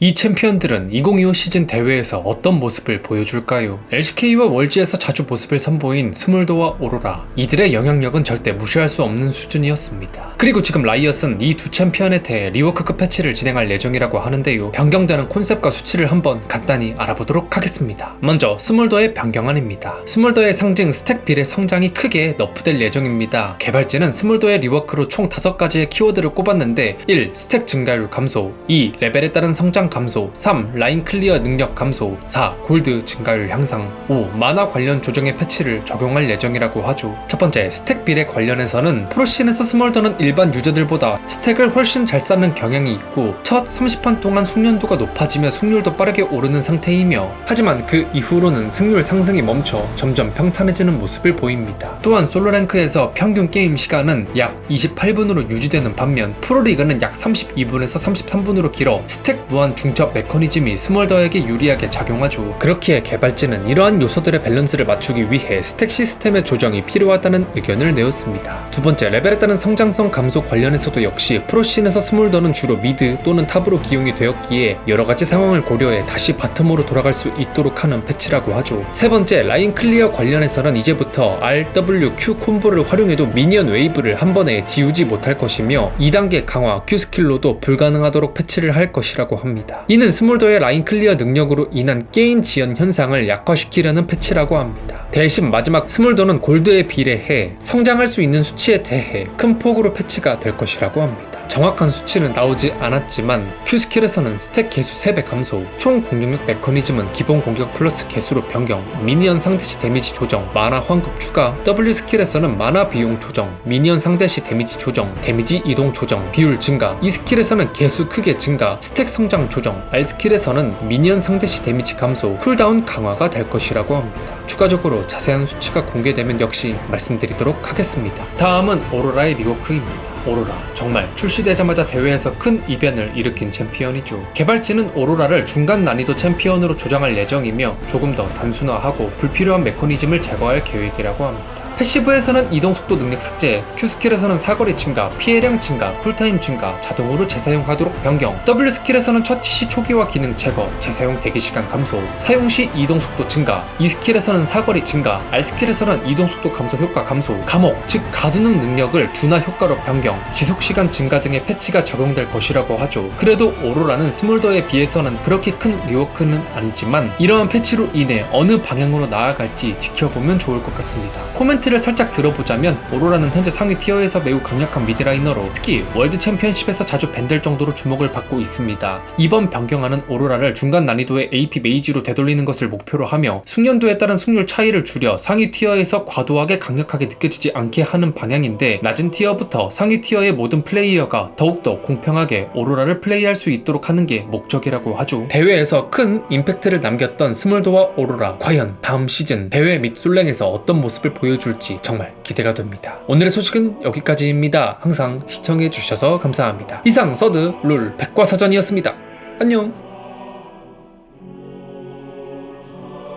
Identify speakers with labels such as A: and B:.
A: 이 챔피언들은 2025 시즌 대회에서 어떤 모습을 보여줄까요? LCK와 월지에서 자주 모습을 선보인 스몰도와 오로라 이들의 영향력은 절대 무시할 수 없는 수준이었습니다. 그리고 지금 라이엇은 이 두 챔피언에 대해 리워크급 패치를 진행할 예정이라고 하는데요. 변경되는 콘셉트과 수치를 한번 간단히 알아보도록 하겠습니다. 먼저 스몰더의 변경안입니다. 스몰더의 상징 스택 빌의 성장이 크게 너프될 예정입니다. 개발진은 스몰더의 리워크로 총 5가지의 키워드를 꼽았는데 1. 스택 증가율 감소 2. 레벨에 따른 성장 감소 3. 라인 클리어 능력 감소 4. 골드 증가율 향상 5. 만화 관련 조정의 패치를 적용할 예정이라고 하죠. 첫 번째 스택 빌에 관련해서는 프로씬에서 스몰더는 일반 유저들보다 스택을 훨씬 잘 쌓는 경향이 있고 첫 30판 동안 숙련도가 높아지며 승률도 빠르게 오르는 상태이며 하지만 그 이후로는 승률 상승이 멈춰 점점 평탄해지는 모습을 보입니다. 또한 솔로 랭크에서 평균 게임 시간은 약 28분으로 유지되는 반면 프로리그는 약 32분에서 33분으로 길어 스택 무한 중첩 메커니즘이 스몰더에게 유리하게 작용하죠. 그렇기에 개발진은 이러한 요소들의 밸런스를 맞추기 위해 스택 시스템의 조정이 필요하다는 의견을 내었습니다. 두 번째 레벨에 따른 성장성 감소 관련해서도 역시 프로씬에서 스몰더는 주로 미드 또는 탑으로 기용이 되었기에 여러 가지 상황을 고려해 다시 바텀으로 돌아갈 수 있도록 하는 패치라고 하죠. 세 번째 라인 클리어 관련해서는 이제부터 R, W, Q 콤보를 활용해도 미니언 웨이브를 한 번에 지우지 못할 것이며 2단계 강화 Q 스킬로도 불가능하도록 패치를 할 것이라고 합니다. 이는 스몰더의 라인 클리어 능력으로 인한 게임 지연 현상을 약화시키려는 패치라고 합니다. 대신 마지막 스몰더는 골드에 비례해 성장할 수 있는 수치에 대해 큰 폭으로 패치가 될 것이라고 합니다. 정확한 수치는 나오지 않았지만 Q스킬에서는 스택 개수 3배 감소, 총 공격력 메커니즘은 기본 공격 플러스 개수로 변경, 미니언 상대시 데미지 조정, 마나 환급 추가, W 스킬에서는 마나 비용 조정, 미니언 상대시 데미지 조정, 데미지 이동 조정, 비율 증가, 이 스킬에서는 개수 크게 증가, 스택 성장 조정, R 스킬에서는 미니언 상대시 데미지 감소, 쿨다운 강화가 될 것이라고 합니다. 추가적으로 자세한 수치가 공개되면 역시 말씀드리도록 하겠습니다. 다음은 오로라의 리워크입니다. 오로라 정말 출시되자마자 대회에서 큰 이변을 일으킨 챔피언이죠. 개발진은 오로라를 중간 난이도 챔피언으로 조정할 예정이며 조금 더 단순화하고 불필요한 메커니즘을 제거할 계획이라고 합니다. 패시브에서는 이동속도 능력 삭제, Q스킬에서는 사거리 증가, 피해량 증가, 쿨타임 증가, 자동으로 재사용하도록 변경, W 스킬에서는 첫 TC 초기화 기능 제거, 재사용 대기시간 감소, 사용 시 이동속도 증가, E 스킬에서는 사거리 증가, R 스킬에서는 이동속도 감소 효과 감소, 감옥, 즉 가두는 능력을 둔화 효과로 변경, 지속시간 증가 등의 패치가 적용될 것이라고 하죠. 그래도 오로라는 스몰더에 비해서는 그렇게 큰 리워크는 아니지만 이러한 패치로 인해 어느 방향으로 나아갈지 지켜보면 좋을 것 같습니다. 코멘트 를 살짝 들어보자면 오로라는 현재 상위 티어에서 매우 강력한 미드라이너로 특히 월드 챔피언십에서 자주 밴들 정도로 주목을 받고 있습니다. 이번 변경안은 오로라를 중간 난이도의 AP 메이지로 되돌리는 것을 목표로 하며 숙련도에 따른 승률 차이를 줄여 상위 티어에서 과도하게 강력하게 느껴지지 않게 하는 방향인데 낮은 티어부터 상위 티어의 모든 플레이어가 더욱더 공평하게 오로라를 플레이할 수 있도록 하는 게 목적이라고 하죠. 대회에서 큰 임팩트를 남겼던 스몰도와 오로라 과연 다음 시즌 대회 및 솔랭에서 어떤 모습을 보여 줄지 정말 기대가 됩니다. 오늘의 소식은 여기까지입니다. 항상 시청해 주셔서 감사합니다. 이상 서드 룰 백과사전이었습니다. 안녕.